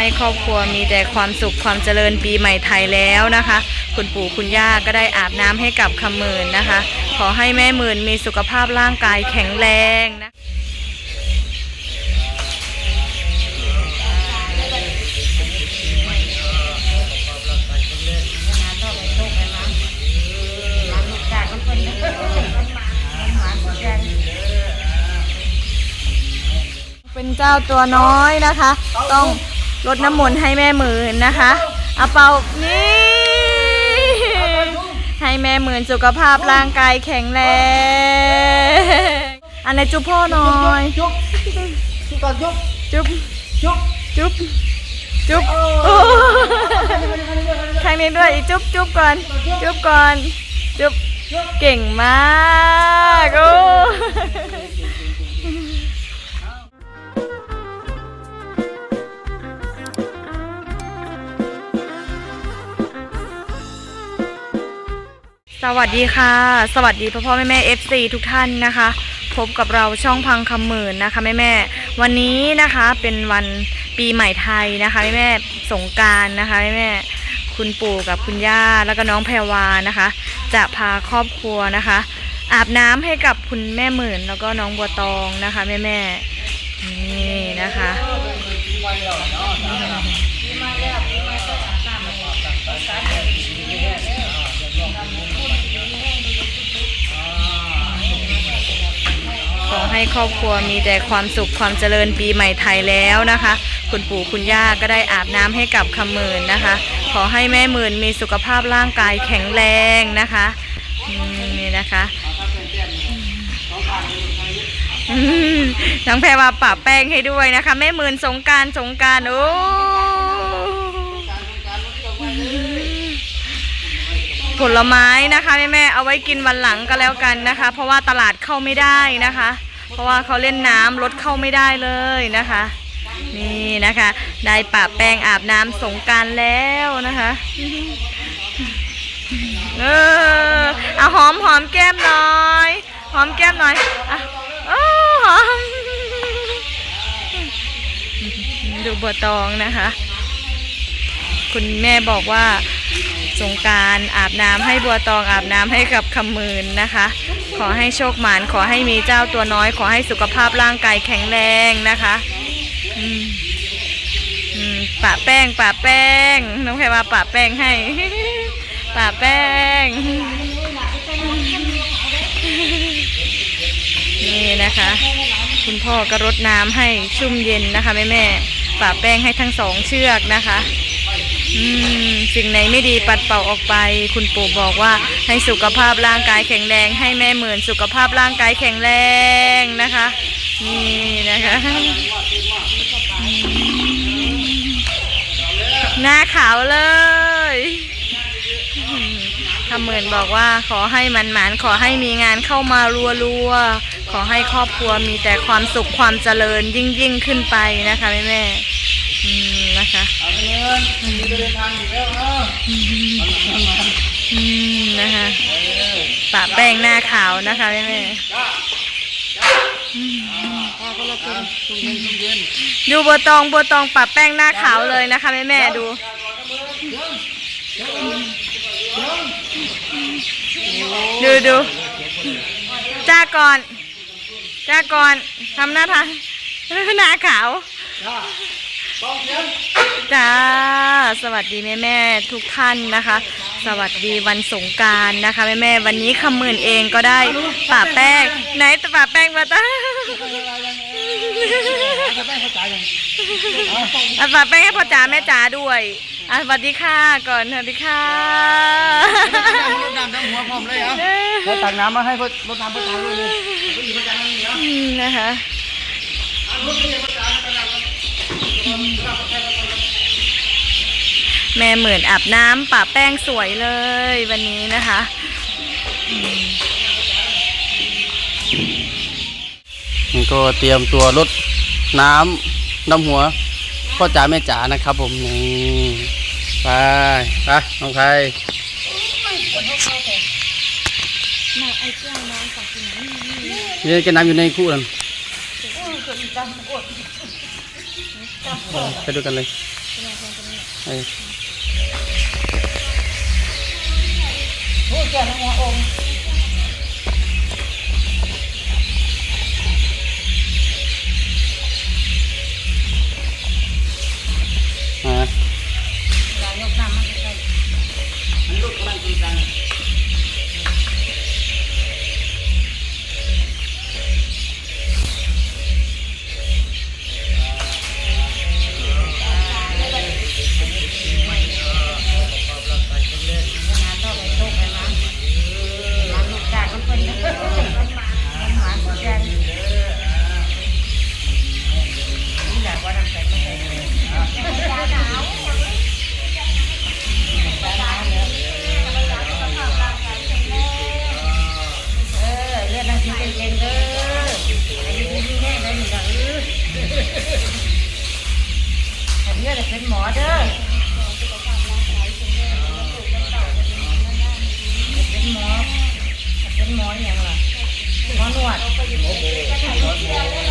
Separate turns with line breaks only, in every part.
ให้ครอบครัวมีแต่ความสุขความเจริญปีใหม่ไทยแล้วนะคะ คุณปู่คุณย่าก็ได้อาบน้ำให้กับคำหมื่นนะคะ ขอให้แม่หมื่นมีสุขภาพร่างกายแข็งแรงนะเป็นเจ้าตัวน้อยนะคะ ต้อง ลดน้ำมนต์ให้แม่หมื่นนะคะเอาเป่านี่ให้แม่หมื่นสุขภาพร่างกายแข็งแรงอันไหนจุ๊บพ่อหน่อย
จุ๊บจุ๊บก่อนจุ๊บ
จุ๊บ
จุ๊บ
จุ๊บจุ๊บโอ้ครั้งนี้ด้วยอีกจุ๊บจุ๊บก่อนจุ๊บก่อนจุ๊บเก่งมากโอ้ สวัสดีค่ะ สวัสดีพ่อพ่อแม่แม่ FC ทุกท่านนะคะ พบกับเราช่องพังคำหมื่นนะคะแม่แม่วันนี้นะคะเป็นวันปีใหม่ไทยนะคะแม่แม่สงการนะคะแม่แม่คุณปู่กับคุณย่าแล้วก็น้องแพรวานะคะ จะพาครอบครัวนะคะ อาบน้ำให้กับคุณแม่หมื่น แล้วก็น้องบัวตองนะคะแม่แม่นี่นะคะ ให้ครอบครัวมีแต่ความสุขความเจริญปีใหม่ไทยแล้วนะคะ คุณปู่คุณย่าก็ได้อาบน้ำให้กับคำหมื่นนะคะ ขอให้แม่หมื่นมีสุขภาพร่างกายแข็งแรงนะคะนี่นะคะน้องแพรว่าปะแป้งให้ด้วยนะคะ แม่หมื่นสงการสงการโอ้ผลไม้นะคะแม่แม่เอาไว้กินวันหลังก็แล้วกันนะคะ เพราะว่าตลาดเข้าไม่ได้นะคะ เพราะว่าเขาเล่นน้ำรถเข้าไม่ได้เลยนะคะ นี่นะคะ ได้ปะแป้งอาบน้ำสงการแล้วนะคะเออเอาหอมหอมแก้มหน่อยหอมแก้มหน่อยอะโอ้หอมดูบัวตองนะคะ คุณแม่บอกว่า สงการอาบน้ำให้บัวตองอาบน้ำให้กับคำมืนนะคะ ขอให้โชคหมานขอให้มีเจ้าตัวน้อย ขอให้สุขภาพร่างกายแข็งแรงนะคะปะแป้งปะแป้งน้องแพรว่าปะแป้งให้ปะแป้ง นี่นะคะ คุณพ่อก็รดน้ำให้ชุ่มเย็นนะคะแม่แม่ปะแป้งให้ทั้งสองเชือกนะคะ อืมสิ่งไหนไม่ดีปัดเป่าออกไป คุณปู่บอกว่าให้สุขภาพร่างกายแข็งแรง ให้แม่เหมือนสุขภาพร่างกายแข็งแรงนะคะ นี่นะคะหน้าขาวเลยอืมคำเหมือนบอกว่าขอให้มันหมานขอให้มีงานเข้ามารัวๆขอให้ครอบครัวมีแต่ความสุขความเจริญยิ่งยิ่งๆขึ้นไปนะคะแม่แม่ นะคะ
เอาเงินมีเดินทางอยู่แล้วเนาะ
อืมนะคะปะแป้งหน้าขาวนะคะแม่แม่ดูบัวตองบัวตองปะแป้งหน้าขาวเลยนะคะแม่แม่ดูดูดูจ้าก่อนจ้าก่อนทำหน้าทางหน้าขาว
จ้าต้องเสียง
จ้า สวัสดีแม่แม่ๆทุกท่านนะคะ สวัสดีวันสงกรารนะคะแม่แม่ๆวันนี้คำหมื่นเองก็ได้ปะแป้ง ไหนตะปะแป้งมาตา
จะได้เข้าใจยัง
อะฝากแป้งให้พ่อจ๋าแม่จ๋าด้วยอะสวัสดีค่ะก่อนสวัสดีค่ะ
รถน้ำทั้งหัวพร้อมเลยเหรอรถตักน้ำมาให้รถรถน้ำประจานด้วยเลยก็อยู่ประจานนี่เหรอ
อืมนะคะ
รถนี่ประจานประจาน
แม่เหมือนอาบน้ำปะแป้งสวยเลยวันนี้นะคะ
นี่ก็เตรียมตัวรดน้ำน้ำหัวพ่อจ๋าแม่จ๋านะครับผมนี่ไปไปน้องไทยนี่แกน้ำอยู่ในคู่นั่นไปดูกันเลย โอ้ย
แกน้
อง
หัวอง อันนี้จะเป็นหมอเด้อเป็นหมอเป็นหมออย่างไรหมอนวดเป็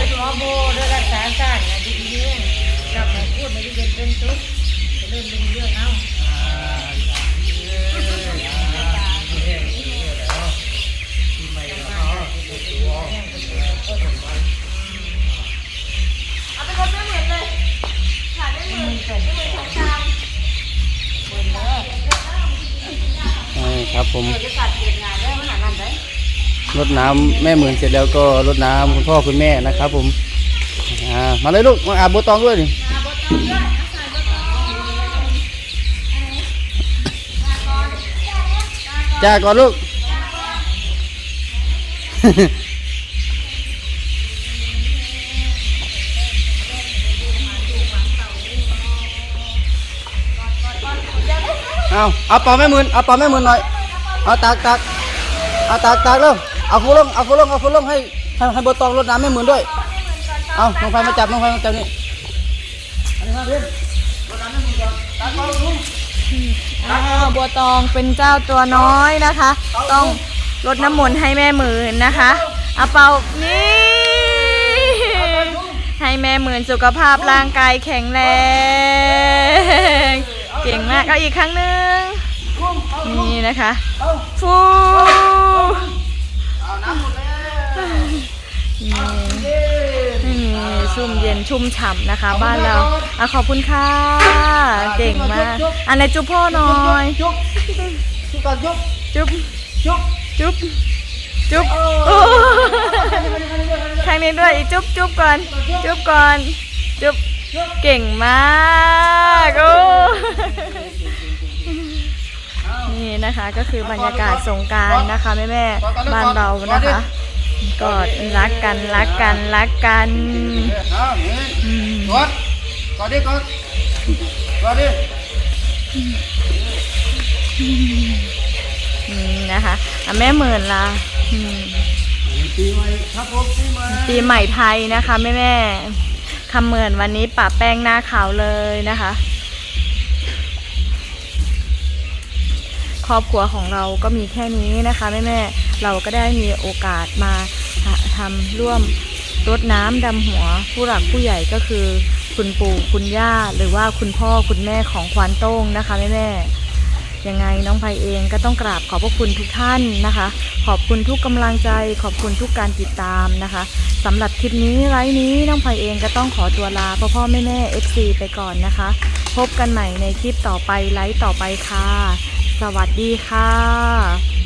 นหมอโบด้วยรักษาศาสตร์นดีๆกลับมาพูดไม่ได้เป็นเป็นตุ๊กเริ่มเป็นเรื่องเอาเอาไปคนไม่เหมือนเลยถ่ายไม่เหมือนไม่เหมือนของชามเหมือนเด้อ
เอ้ยครับผม
จะตัดเปลี่ยนงานได้ขนาดนั้นไหม
รดน้ำแม่หมื่นเสร็จแล้วก็รดน้ำคุณพ่อคุณแม่นะครับผมอ่ามาเลยลูกมาอาบโบตองด้วยนี่จ้าก่อนลูก เอาเอาเป่าแม่มืนเอาเป่าแม่มืนหน่อยเอาตักตักเอาตักตักลงเอาฟูลงเอาฟูลงเอาฟูลงให้ให้ให้บตองรดน้ำแม่มืนด้วยเอาน้องไฟมาจับน้องไฟมาจับนี่
อันนี้ครับเพื่อนรถน้ำให้มึงก่อนตักเอาลุง
อ้าวบัวตองเป็นเจ้าตัวน้อยนะคะ ต้องรดน้ำมนต์ให้แม่หมื่นนะคะเอาเปานี่ให้แม่หมื่นสุขภาพร่างกายแข็งแรง เก่งมากเอาอีกครั้งหนึ่งนี่นะคะฟู
เอาน้ำหมดแล้ว
นี่ไม่มีชุ่มเย็นชุ่มฉ่ำนะคะ บ้านเราอะขอบคุณค่ะ เก่งมากอันไหนจุ๊บพ่อหน่อย
จุ๊บจุ๊บก่อนจุ๊บ
จุ๊บ
จุ๊บ
จุ๊บจุ๊บโอ้ครั้งนี้ด้วยอีกจุ๊บจุ๊บก่อน จุ๊บก่อน จุ๊บ เก่งมากโอ้นี่นะคะก็คือบรรยากาศสงกรารนะคะแม่แม่ๆบ้านเรานะคะกอดรักกันรักกันรักกัน
เอานี่
อืม
กดกดดิกดกดดิ
นี่นะคะอะแม่หมื่นละอืม
ปีใหม่ครับผมปีใหม่
ปีใหม่ไทยนะคะแม่แม่ๆ คำเหมือนวันนี้ปะแป้งหน้าขาวเลยนะคะ ครอบครัวของเราก็มีแค่นี้นะคะแม่แม่เราก็ได้มีโอกาสมาทำร่วมรดน้ำดำหัวผู้หลักผู้ใหญ่ก็คือ คุณปู่คุณย่า หรือว่าคุณพ่อคุณแม่ของควานโต้งนะคะแม่แม่ ยังไงน้องไพเองก็ต้องกราบขอบพระคุณทุกท่านนะคะ ขอบคุณทุกกำลังใจ ขอบคุณทุกการติดตามนะคะสำหรับคลิปนี้ไลฟ์นี้น้องไพเองก็ต้องขอตัวลาพ่อพ่อแม่แม่ FC ไปก่อนนะคะ พบกันใหม่ในคลิปต่อไปไลฟ์ต่อไปค่ะ สวัสดีค่ะ